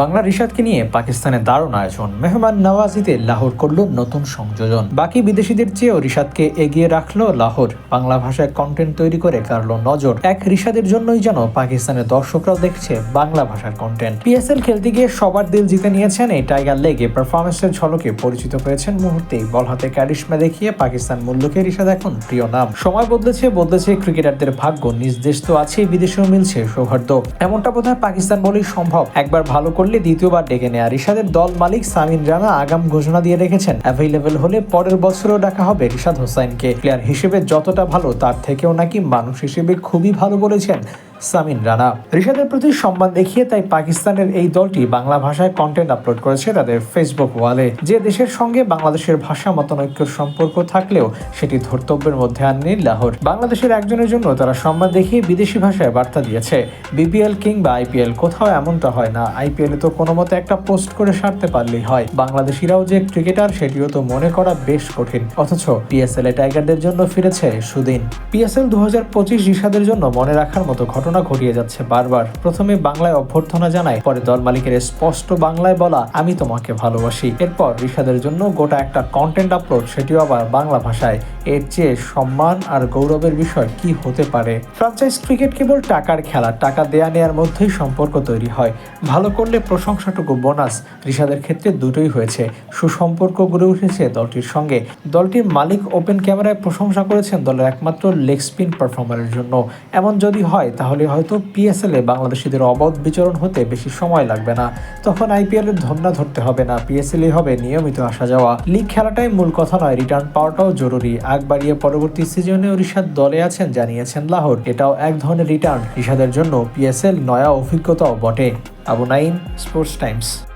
বাংলা রিশাদকে নিয়ে পাকিস্তানের দারুণ আয়োজন। মেহমান নওয়াজিতে লাহোর করল নতুন সংযোজন। বাকি বিদেশিদের চেয়েও রিশাদকে এগিয়ে রাখল লাহোর। বাংলা ভাষায় কন্টেন্ট তৈরি করে কাড়লো নজর। এক রিশাদের জন্যই যেন পাকিস্তানের দর্শকরাও দেখছে বাংলা ভাষার কন্টেন্ট পিএসএল খেলতে গিয়ে সবার দিল জিতে নিয়েছেন এই টাইগার লেগে পারফরমেন্সের ঝলকে পরিচিত হয়েছেন মুহূর্তেই বল হাতে ক্যারিশমা দেখিয়ে পাকিস্তান মূল্যকে রিশাদ এখন প্রিয় নাম। সময় বদলেছে বদলেছে ক্রিকেটারদের ভাগ্য। নিজ দেশ তো আছেই, বিদেশেও মিলছে সৌহার্দ্য। এমনটা বোধহয় পাকিস্তান বলেই সম্ভব। একবার ভালো করলে দ্বিতীয়বার ডেকে নেয়া। রিশাদের দল মালিক সামিন রানা আগাম ঘোষণা দিয়ে রেখেছেন অ্যাভেলেবেল হলে পরের বছরও ডাকা হবে রিশাদ হোসাইনকে প্লেয়ার হিসেবে যতটা ভালো, তার থেকেও নাকি মানুষ হিসেবে খুবই ভালো বলেছেন সামিন রানা। রিশাদের প্রতি সম্মান দেখিয়ে তাই পাকিস্তানের এই দলটি বাংলা ভাষায় কন্টেন্ট আপলোড করেছে তাদের ফেসবুক ওয়ালে। যে দেশের সঙ্গে বাংলাদেশের ভাষা মতানৈক্যের সম্পর্ক থাকলেও সেটি ধর্তব্যের মধ্যে আননি লাহোর। বাংলাদেশের একজনের জন্য তারা সম্মান দেখিয়ে বিদেশি ভাষায় বার্তা দিয়েছে। বিপিএল কিংবা আইপিএল কোথাও এমনটা হয় না। আইপিএলে তো কোনো মতে একটা পোস্ট করে সারতে পারলেই হয়। বাংলাদেশিরাও যে ক্রিকেটার, সেটিও তো মনে করা বেশ কঠিন। অথচ পিএসএল এ টাইগারদের জন্য ফিরেছে সুদিন। পিএসএল দু হাজার পঁচিশ জন্য মনে রাখার মতো ঘটনা ঘটিয়ে যাচ্ছে বারবার। প্রথমে বাংলায় অভ্যর্থনা জানায়, পরে দল মালিকের স্পষ্ট বাংলায় বলা, আমি তোমাকে ভালোবাসি। এরপর রিশাদের জন্য গোটা একটা কন্টেন্ট আপলোড সেটিও আবার বাংলা ভাষায়। এর চেয়ে সম্মান আর গৌরবের বিষয় কি হতে পারে? ফ্রাঞ্চাইজ ক্রিকেট কেবল টাকার খেলা, টাকা দেয়া নেয়ার মধ্যেই সম্পর্ক তৈরি হয়। ভালো করলে প্রশংসাটুকু বোনাস রিশাদের ক্ষেত্রে দুটোই হয়েছে। সুসম্পর্ক গড়ে উঠেছে দলটির সঙ্গে। দলটির মালিক ওপেন ক্যামেরায় প্রশংসা করেছেন দলের একমাত্র লেগ স্পিন পারফর্মারের জন্য। এমন যদি হয়, তাহলে হয়তো পিএসএল বাংলাদেশিদের অবাধ বিচরণ হতে বেশি সময় লাগবে না। তখন আইপিএল এর ধন্যা ধরতে হবে না পিএসএল হবে নিয়মিত আসা যাওয়া। লিগ খেলাটাই মূল কথা নয় রিটার্ন পাওয়াটাও জরুরি। আগ বাড়িয়ে পরবর্তী সিজনে ঋষাদ দলে আছেন জানিয়েছেন লাহোর। এটাও এক ধরনের রিটার্ন ঋষাদের জন্য পিএসএল নয়া অভিজ্ঞতাও বটে। Abu Naim sports Times